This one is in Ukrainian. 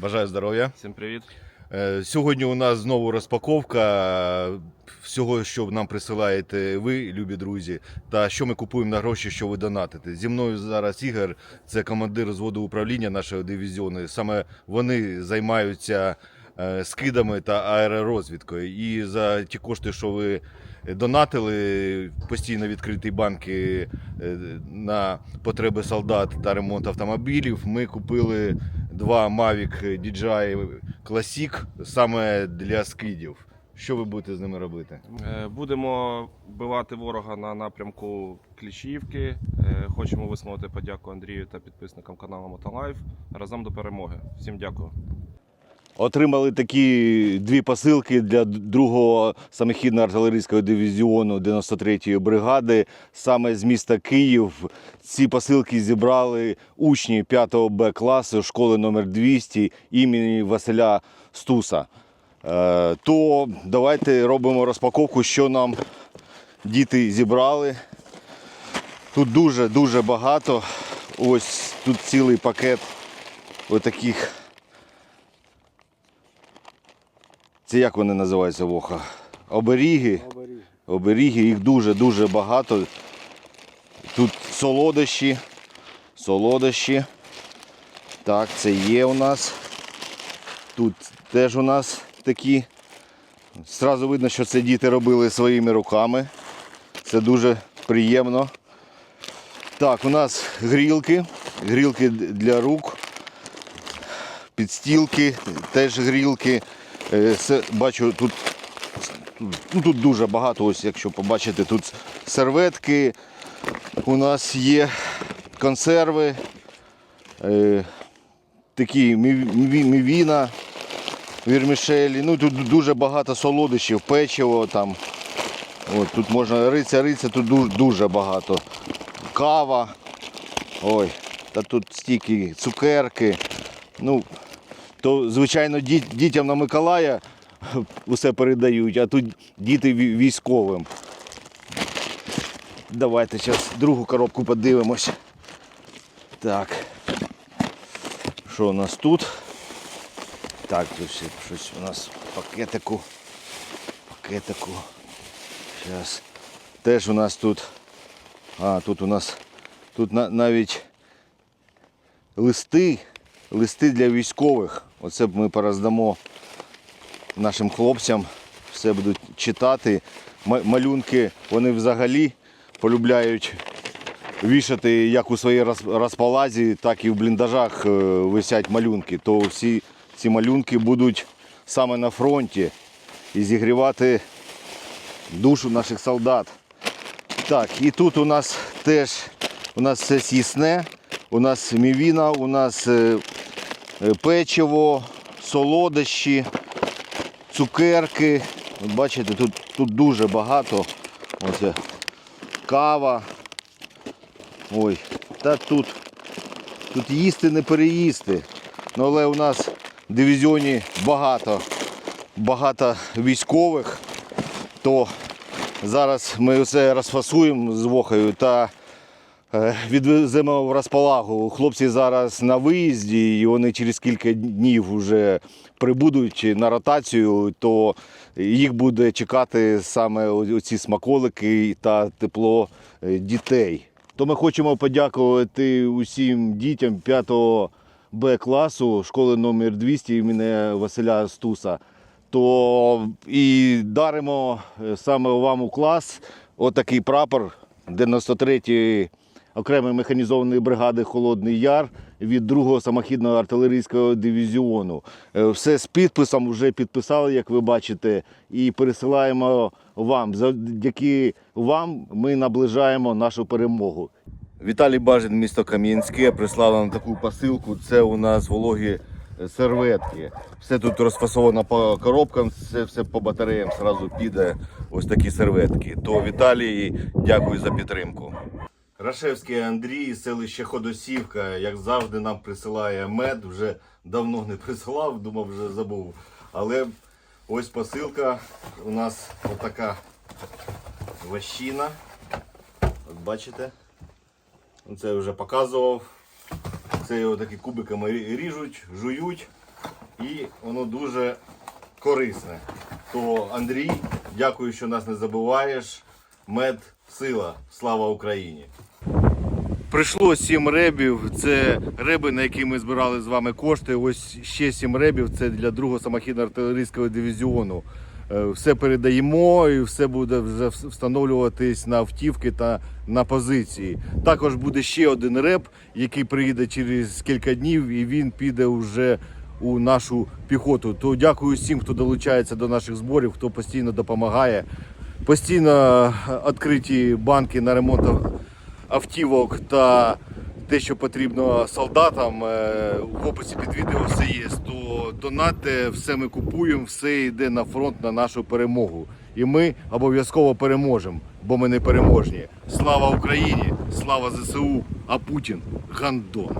Бажаю здоров'я. Всім привіт. Е, Сьогодні у нас знову розпаковка всього, що нам присилаєте ви, любі друзі, та що ми купуємо на гроші, що ви донатите. Зі мною зараз Ігор, це командир зводу управління нашого дивізіону. Саме вони займаються е, скидами та аеророзвідкою. І за ті кошти, що ви донатили, постійно відкриті банки е, на потреби солдат та ремонт автомобілів. Ми купили два Mavic DJI Classic саме для скидів. Що ви будете з ними робити? Е, Будемо вбивати ворога на напрямку Кліщівки. Е, Хочемо висловити подяку Андрію та підписникам каналу Моталайф. Разом до перемоги. Всім дякую. Отримали такі дві посилки для другого самохідного артилерійського дивізіону 93-ї бригади, саме з міста Київ. Ці посилки зібрали учні 5 Б класу школи номер 200 імені Василя Стуса. Е, То давайте робимо розпаковку, що нам діти зібрали. Тут дуже-дуже багато. Ось тут цілий пакет отаких. Це як вони називаються воха? Оберіги. Оберіги, їх дуже-дуже багато. Тут солодощі. Солодощі. Так, це є у нас. Тут теж у нас такі. Зразу видно, що це діти робили своїми руками. Це дуже приємно. Так, у нас грілки. Грілки для рук. Підстілки, теж грілки. Е, Це, бачу, тут, ну, тут дуже багато, ось якщо побачите, тут серветки. У нас є консерви, е, такі мівіна, вірмішелі. Ну, тут дуже багато солодощів, печиво там. От, тут можна риця, риця, тут дуже, дуже багато. Кава. Ой, та тут стільки цукерки. Ну, то, звичайно, дітям на Миколая усе передають, а тут діти військовим. Давайте зараз другу коробку подивимось. Так. Що у нас тут? Так, тут щось у нас пакетику. Пакетику. Зараз. Теж у нас тут. А, тут у нас тут на- навіть листи, листи для військових. Оце б ми пороздамо нашим хлопцям. Все будуть читати. Малюнки вони взагалі полюбляють вішати як у своїй розпалазі, так і в бліндажах е, висять малюнки. То всі ці малюнки будуть саме на фронті і зігрівати душу наших солдат. Так, і тут у нас теж у нас все сісне, у нас мівіна, у нас е, печиво, солодощі, цукерки. От бачите, тут, тут дуже багато. Оце, кава. Ой, та тут, тут їсти не переїсти. Ну, але у нас в дивізіоні багато, багато військових, то зараз ми все розфасуємо з вохою та е, відвеземо в розпалагу. Хлопці зараз на виїзді і вони через кілька днів вже прибудуть на ротацію, то їх буде чекати саме оці смаколики та тепло е, дітей. То ми хочемо подякувати усім дітям 5 Б класу школи номер 200 імені Василя Стуса. То і даримо е, саме вам у клас отакий прапор 93-ї окремої механізованої бригади Холодний Яр від 2-го самохідного артилерійського дивізіону. Е, Все з підписом вже підписали, як ви бачите, і пересилаємо вам. Завдяки вам ми наближаємо нашу перемогу. Віталій Бажин, місто Кам'янське, прислав нам таку посилку. Це у нас вологі серветки. Все тут розфасовано по коробкам, все, все по батареям зразу піде ось такі серветки. То Віталій, дякую за підтримку. Рашевський Андрій, селище Ходосівка, як завжди, нам присилає мед. Вже давно не присилав, думав, вже забув. Але ось посилка у нас отака ващина. От бачите? Це вже показував. Це його такі кубиками ріжуть, жують. і воно дуже корисне. То Андрій, дякую, що нас не забуваєш. Мед сила. Слава Україні! Прийшло сім ребів. Це реби, на які ми збирали з вами кошти. Ось ще сім ребів. Це для другого самохідного артилерійського дивізіону. Е, Все передаємо і все буде встановлюватись на автівки та на позиції. Також буде ще один реб, який приїде через кілька днів, і він піде вже у нашу піхоту. То дякую всім, хто долучається до наших зборів, хто постійно допомагає. Постійно відкриті банки на ремонт автівок та те, що потрібно солдатам. Е, В описі під відео все є. То донатьте, все ми купуємо, все йде на фронт на нашу перемогу. І ми обов'язково переможемо, бо ми не переможні. Слава Україні! Слава ЗСУ! А Путін гандон!